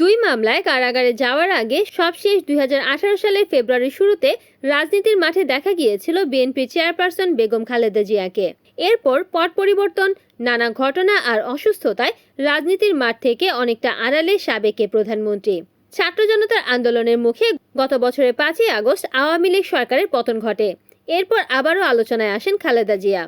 দুই মামলায় কারাগারে যাওয়ার আগে সবশেষ দুই সালের ফেব্রুয়ারির শুরুতে রাজনীতির মাঠে দেখা গিয়েছিল বিএনপি চেয়ারপারসন বেগম খালেদা জিয়াকে। এরপর পট পরিবর্তন, নানা ঘটনা আর অসুস্থতায় রাজনীতির মাঠ থেকে অনেকটা আড়ালে সাবেকে প্রধানমন্ত্রী। ছাত্র জনতার আন্দোলনের মুখে গত বছরের পাঁচই আগস্ট আওয়ামী লীগ সরকারের পতন ঘটে। এরপর আবারও আলোচনায় আসেন খালেদা জিয়া।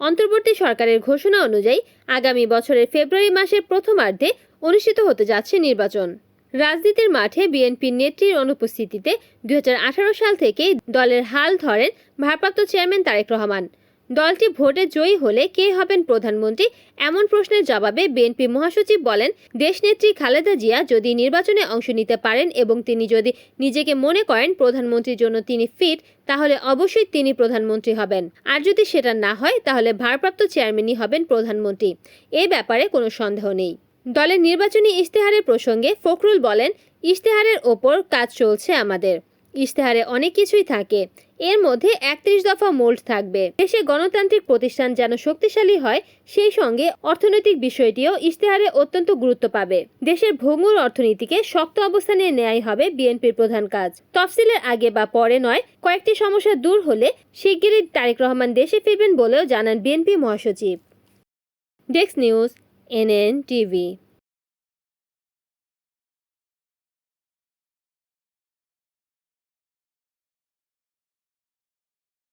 অন্তর্বর্তী সরকারের ঘোষণা অনুযায়ী আগামী বছরের ফেব্রুয়ারি মাসের প্রথমার্ধে অনুষ্ঠিত হতে যাচ্ছে নির্বাচন। রাজনীতির মাঠে বিএনপির নেত্রীর অনুপস্থিতিতে দু হাজার আঠারো সাল থেকেই দলের হাল ধরেন ভারপ্রাপ্ত চেয়ারম্যান তারেক রহমান। দলটি ভোটে জয়ী হলে কে হবেন প্রধানমন্ত্রী এমন প্রশ্নের জবাবে বিএনপি মহাসচিব বলেন, দেশনেত্রী খালেদা জিয়া যদি নির্বাচনে অংশ নিতে পারেন এবং তিনি যদি নিজেকে মনে করেন প্রধানমন্ত্রীর জন্য তিনি ফিট, তাহলে অবশ্যই তিনি প্রধানমন্ত্রী হবেন। আর যদি সেটা না হয়, তাহলে ভারপ্রাপ্ত চেয়ারম্যানই হবেন প্রধানমন্ত্রী। এ ব্যাপারে কোনো সন্দেহ নেই। দলের নির্বাচনী ইশতেহারের প্রসঙ্গে ফখরুল বলেন, ইশতেহারের ওপর কাজ চলছে আমাদের। ইশতেহারে অনেক কিছুই থাকে। এর মধ্যে একত্রিশ দফা মোল্ড থাকবে। দেশে গণতান্ত্রিক প্রতিষ্ঠান যেন শক্তিশালী হয়, সেই সঙ্গে অর্থনৈতিক বিষয়টিও ইশতেহারে অত্যন্ত গুরুত্ব পাবে। দেশের ভঙ্গুর অর্থনীতিকে শক্ত অবস্থানে নেয়াই হবে বিএনপির প্রধান কাজ। তফসিলের আগে বা পরে নয়, কয়েকটি সমস্যা দূর হলে শিগগিরই তারেক রহমান দেশে ফিরবেন বলেও জানান বিএনপি মহাসচিব। Desk news NN TV